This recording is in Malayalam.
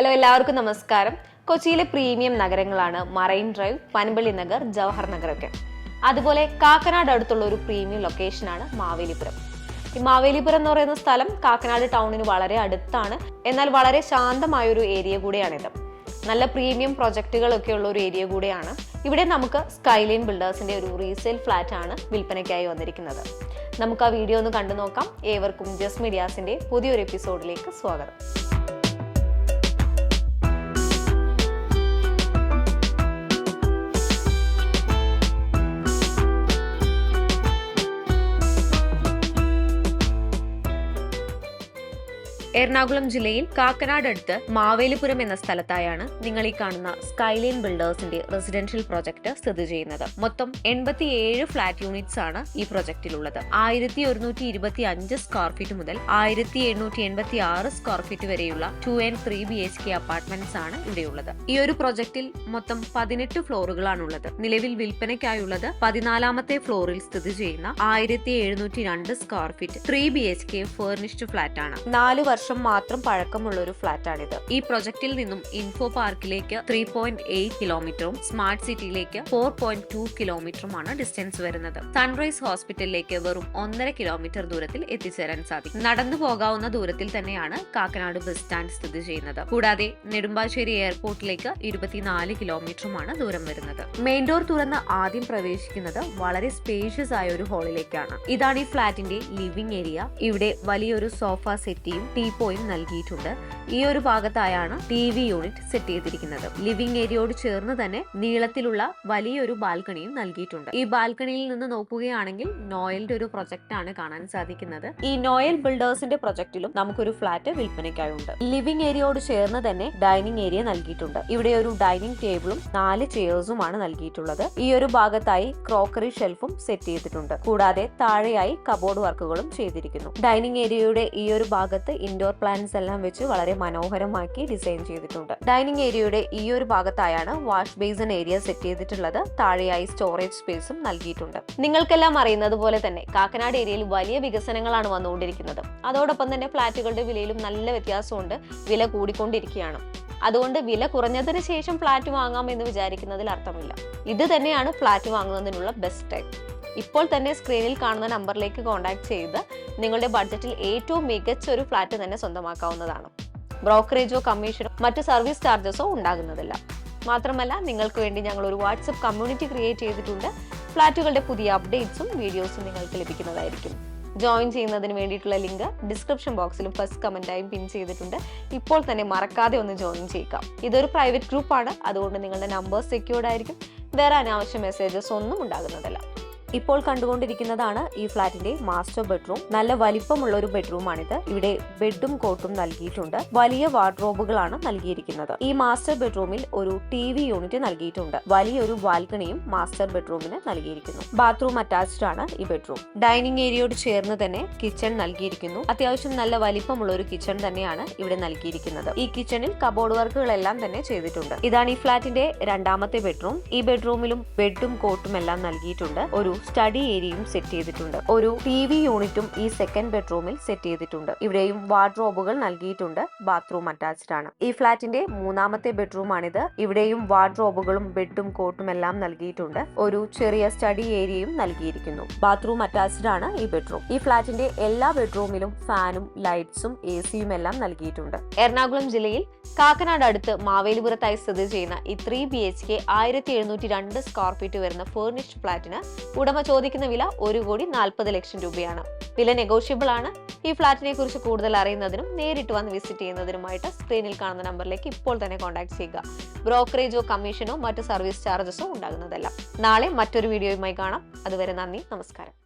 ഹലോ എല്ലാവർക്കും നമസ്കാരം. കൊച്ചിയിലെ പ്രീമിയം നഗരങ്ങളാണ് മറൈൻ ഡ്രൈവ് പനമ്പള്ളി നഗർ ജവഹർ നഗർ ഒക്കെ അതുപോലെ കാക്കനാട് അടുത്തുള്ള ഒരു പ്രീമിയം ലൊക്കേഷനാണ് മാവേലിപുരം ഈ മാവേലിപുരം എന്ന് പറയുന്ന സ്ഥലം കാക്കനാട് ടൗണിന് വളരെ അടുത്താണ്. എന്നാൽ വളരെ ശാന്തമായ ഒരു ഏരിയ കൂടിയാണിത്. നല്ല പ്രീമിയം പ്രൊജക്റ്റുകളൊക്കെ ഉള്ള ഒരു ഏരിയ കൂടിയാണ്. ഇവിടെ നമുക്ക് സ്കൈലൈൻ ബിൽഡേഴ്സിന്റെ ഒരു റീസെയിൽ ഫ്ലാറ്റ് ആണ് വിൽപ്പനയ്ക്കായി വന്നിരിക്കുന്നത്. നമുക്ക് ആ വീഡിയോ ഒന്ന് കണ്ടു നോക്കാം ഏവർക്കും ജസ് മീഡിയാസിന്റെ പുതിയൊരു എപ്പിസോഡിലേക്ക് സ്വാഗതം. എറണാകുളം ജില്ലയിൽ കാക്കനാട് അടുത്ത് മാവേലിപുരം എന്ന സ്ഥലത്തായാണ് നിങ്ങൾ ഈ കാണുന്ന സ്കൈലൈൻ ബിൽഡേഴ്സിന്റെ റെസിഡൻഷ്യൽ പ്രോജക്റ്റ് സ്ഥിതി ചെയ്യുന്നത്. മൊത്തം എൺപത്തിയേഴ് ഫ്ളാറ്റ് യൂണിറ്റ്സ് ആണ് ഈ പ്രൊജക്റ്റിലുള്ളത് ആയിരത്തി ഒരുന്നൂറ്റി ഇരുപത്തി അഞ്ച് സ്ക്വയർ ഫീറ്റ് മുതൽ ആയിരത്തി എണ്ണൂറ്റി എൺപത്തി ആറ് സ്ക്വയർ ഫീറ്റ് വരെയുള്ള two and three B H K apartments ആണ് ഇവിടെയുള്ളത്. ഈ ഒരു പ്രോജക്റ്റിൽ മൊത്തം പതിനെട്ട് ഫ്ലോറുകളാണുള്ളത്. നിലവിൽ വിൽപ്പനയ്ക്കായുള്ളത് പതിനാലാമത്തെ ഫ്ലോറിൽ സ്ഥിതി ചെയ്യുന്ന ആയിരത്തി എഴുന്നൂറ്റി രണ്ട് square feet three B H K furnished flat ആണ്. നാല് വർഷം മാത്രം പഴക്കമുള്ള ഒരു ഫ്ളാറ്റാണിത് ഈ പ്രൊജക്ടിൽ നിന്നും ഇൻഫോ പാർക്കിലേക്ക് ത്രീ പോയിന്റ് എയ്റ്റ് കിലോമീറ്ററും സ്മാർട്ട് സിറ്റിയിലേക്ക് ഫോർ പോയിന്റ് ടു കിലോമീറ്ററുമാണ് ഡിസ്റ്റൻസ് വരുന്നത്. സൺറൈസ് ഹോസ്പിറ്റലിലേക്ക് വെറും ഒന്നര കിലോമീറ്റർ ദൂരത്തിൽ എത്തിച്ചേരാൻ സാധിക്കും. നടന്നു പോകാവുന്ന ദൂരത്തിൽ തന്നെയാണ് കാക്കനാട് ബസ് സ്റ്റാൻഡ് സ്ഥിതി ചെയ്യുന്നത്. കൂടാതെ നെടുമ്പാശ്ശേരി എയർപോർട്ടിലേക്ക് ഇരുപത്തിനാല് കിലോമീറ്ററുമാണ് ദൂരം വരുന്നത്. മെയിൻ ഡോർ തുറന്ന് ആദ്യം പ്രവേശിക്കുന്നത് വളരെ സ്പേഷ്യസ് ആയ ഒരു ഹാളിലേക്കാണ് ഇതാണ് ഈ ഫ്ളാറ്റിന്റെ ലിവിംഗ് ഏരിയ ഇവിടെ വലിയൊരു സോഫ സെറ്റിയും ടീപ്പോയും നൽകിയിട്ടുണ്ട്. ഈ ഒരു ഭാഗത്തായാണ് ടി വി യൂണിറ്റ് സെറ്റ് ചെയ്തിരിക്കുന്നത്. ലിവിംഗ് ഏരിയയോട് ചേർന്ന് തന്നെ നീളത്തിലുള്ള വലിയൊരു ബാൽക്കണിയും നൽകിയിട്ടുണ്ട്. ഈ ബാൽക്കണിയിൽ നിന്ന് നോക്കുകയാണെങ്കിൽ നോയലിന്റെ ഒരു പ്രൊജക്ട് ആണ് കാണാൻ സാധിക്കുന്നത്. ഈ നോയൽ ബിൽഡേഴ്സിന്റെ പ്രൊജക്റ്റിലും നമുക്കൊരു ഫ്ലാറ്റ് വിൽപ്പനയ്ക്കായുണ്ട്. ലിവിംഗ് ഏരിയയോട് ചേർന്ന് തന്നെ ഡൈനിങ് ഏരിയ നൽകിയിട്ടുണ്ട്. ഇവിടെ ഒരു ഡൈനിങ് ടേബിളും നാല് ചെയർസുമാണ് നൽകിയിട്ടുള്ളത്. ഈ ഒരു ഭാഗത്തായി ക്രോക്കറി ഷെൽഫും സെറ്റ് ചെയ്തിട്ടുണ്ട്. കൂടാതെ താഴെയായി കബോർഡ് വർക്കുകളും ചെയ്തിരിക്കുന്നു. ഡൈനിങ് ഏരിയയുടെ ഈ ഒരു ഭാഗത്ത് ഇൻഡോർ പ്ലാന്റ്സ് എല്ലാം വെച്ച് വളരെ മനോഹരമാക്കി ഡിസൈൻ ചെയ്തിട്ടുണ്ട്. ഡൈനിങ് ഏരിയയുടെ ഈ ഒരു ഭാഗത്തായാണ് വാഷ് ബേസിൻ ഏരിയ സെറ്റ് ചെയ്തിട്ടുള്ളത്. താഴെയായി സ്റ്റോറേജ് സ്പേസും നൽകിയിട്ടുണ്ട്. നിങ്ങൾക്കെല്ലാം അറിയുന്നത് പോലെ തന്നെ കാക്കനാട് ഏരിയയിൽ വലിയ വികസനങ്ങളാണ് വന്നുകൊണ്ടിരിക്കുന്നത്. അതോടൊപ്പം തന്നെ ഫ്ളാറ്റുകളുടെ വിലയിലും നല്ല വ്യത്യാസമുണ്ട്. വില കൂടിക്കൊണ്ടിരിക്കുകയാണ്. അതുകൊണ്ട് വില കുറഞ്ഞതിന് ശേഷം ഫ്ളാറ്റ് വാങ്ങാം എന്ന് വിചാരിക്കുന്നതിൽ അർത്ഥമില്ല. ഇത് തന്നെയാണ് ഫ്ളാറ്റ് വാങ്ങുന്നതിനുള്ള ബെസ്റ്റ് ടൈം. ഇപ്പോൾ തന്നെ സ്ക്രീനിൽ കാണുന്ന നമ്പറിലേക്ക് കോൺടാക്ട് ചെയ്ത് നിങ്ങളുടെ ബഡ്ജറ്റിൽ ഏറ്റവും മികച്ച ഒരു ഫ്ലാറ്റ് തന്നെ സ്വന്തമാക്കാവുന്നതാണ്. ബ്രോക്കറേജോ കമ്മീഷനോ മറ്റ് സർവീസ് ചാർജസോ ഉണ്ടാകുന്നതല്ല. മാത്രമല്ല നിങ്ങൾക്ക് വേണ്ടി ഞങ്ങൾ ഒരു വാട്സപ്പ് കമ്മ്യൂണിറ്റി ക്രിയേറ്റ് ചെയ്തിട്ടുണ്ട്. ഫ്ലാറ്റുകളുടെ പുതിയ അപ്ഡേറ്റ്സും വീഡിയോസും നിങ്ങൾക്ക് ലഭിക്കുന്നതായിരിക്കും. ജോയിൻ ചെയ്യുന്നതിന് വേണ്ടിയിട്ടുള്ള ലിങ്ക് ഡിസ്ക്രിപ്ഷൻ ബോക്സിലും ഫസ്റ്റ് കമന്റായും പിൻ ചെയ്തിട്ടുണ്ട്. ഇപ്പോൾ തന്നെ മറക്കാതെ ഒന്ന് ജോയിൻ ചെയ്യുക ഇതൊരു പ്രൈവറ്റ് ഗ്രൂപ്പാണ്. അതുകൊണ്ട് നിങ്ങളുടെ നമ്പേഴ്സ് സെക്യൂർഡ് ആയിരിക്കും. വേറെ അനാവശ്യ മെസ്സേജസ് ഒന്നും ഉണ്ടാകുന്നതല്ല. ഇപ്പോൾ കണ്ടുകൊണ്ടിരിക്കുന്നതാണ് ഈ ഫ്ളാറ്റിന്റെ മാസ്റ്റർ ബെഡ്റൂം. നല്ല വലിപ്പമുള്ള ഒരു ബെഡ്റൂമാണിത്. ഇവിടെ ബെഡും കോട്ടും നൽകിയിട്ടുണ്ട്. വലിയ വാർഡ്രോബുകളാണ് നൽകിയിരിക്കുന്നത്. ഈ മാസ്റ്റർ ബെഡ്റൂമിൽ ഒരു ടി വി യൂണിറ്റ് നൽകിയിട്ടുണ്ട്. വലിയൊരു ബാൽക്കണിയും മാസ്റ്റർ ബെഡ്റൂമിന് നൽകിയിരിക്കുന്നു. ബാത്റൂം അറ്റാച്ച്ഡ് ആണ് ഈ ബെഡ്റൂം. ഡൈനിങ് ഏരിയയോട് ചേർന്ന് തന്നെ കിച്ചൺ നൽകിയിരിക്കുന്നു. അത്യാവശ്യം നല്ല വലിപ്പമുള്ള ഒരു കിച്ചൺ തന്നെയാണ് ഇവിടെ നൽകിയിരിക്കുന്നത്. ഈ കിച്ചണിൽ കബോർഡ് വർക്കുകളെല്ലാം തന്നെ ചെയ്തിട്ടുണ്ട്. ഇതാണ് ഈ ഫ്ളാറ്റിന്റെ രണ്ടാമത്തെ ബെഡ്റൂം. ഈ ബെഡ്റൂമിലും ബെഡും കോട്ടും എല്ലാം നൽകിയിട്ടുണ്ട്. ഒരു സ്റ്റഡി ഏരിയയും സെറ്റ് ചെയ്തിട്ടുണ്ട്. ഒരു ടി വി യൂണിറ്റും ഈ സെക്കൻഡ് ബെഡ്റൂമിൽ സെറ്റ് ചെയ്തിട്ടുണ്ട്. ഇവിടെയും വാർഡ്രോബുകൾ നൽകിയിട്ടുണ്ട്. ബാത്റൂം അറ്റാച്ച്ഡ് ആണ്. ഈ ഫ്ളാറ്റിന്റെ മൂന്നാമത്തെ ബെഡ്റൂം ആണിത്. ഇവിടെയും വാർഡ്രോബുകളും ബെഡും കോട്ടും എല്ലാം നൽകിയിട്ടുണ്ട്. ഒരു ചെറിയ സ്റ്റഡി ഏരിയയും നൽകിയിരിക്കുന്നു. ബാത്റൂം അറ്റാച്ച്ഡ് ആണ് ഈ ബെഡ്റൂം ഈ ഫ്ളാറ്റിന്റെ എല്ലാ ബെഡ്റൂമിലും ഫാനും ലൈറ്റ്സും എ സിയും എല്ലാം നൽകിയിട്ടുണ്ട്. എറണാകുളം ജില്ലയിൽ കാക്കനാട് അടുത്ത് മാവേലിപുരത്തായി സ്ഥിതി ചെയ്യുന്ന ഈ ത്രീ ബി എച്ച് കെ ആയിരത്തി എഴുന്നൂറ്റി രണ്ട് സ്ക്വയർ ഫീറ്റ് വരുന്ന ഫേർണിഷ്ഡ് ഫ്ളാറ്റിന് ഉടമ ചോദിക്കുന്ന വില ഒരു കോടി നാൽപ്പത് ലക്ഷം രൂപയാണ്. വില നെഗോഷ്യബിൾ ആണ്. ഈ ഫ്ളാറ്റിനെ കുറിച്ച് കൂടുതൽ അറിയുന്നതിനും നേരിട്ട് വന്ന് വിസിറ്റ് ചെയ്യുന്നതിനുമായിട്ട് സ്ക്രീനിൽ കാണുന്ന നമ്പറിലേക്ക് ഇപ്പോൾ തന്നെ കോൺടാക്ട് ചെയ്യുക. ബ്രോക്കറേജോ കമ്മീഷനോ മറ്റു സർവീസ് ചാർജസോ ഉണ്ടാകുന്നതല്ല. നാളെ മറ്റൊരു വീഡിയോയുമായി കാണാം. അതുവരെ നന്ദി നമസ്കാരം.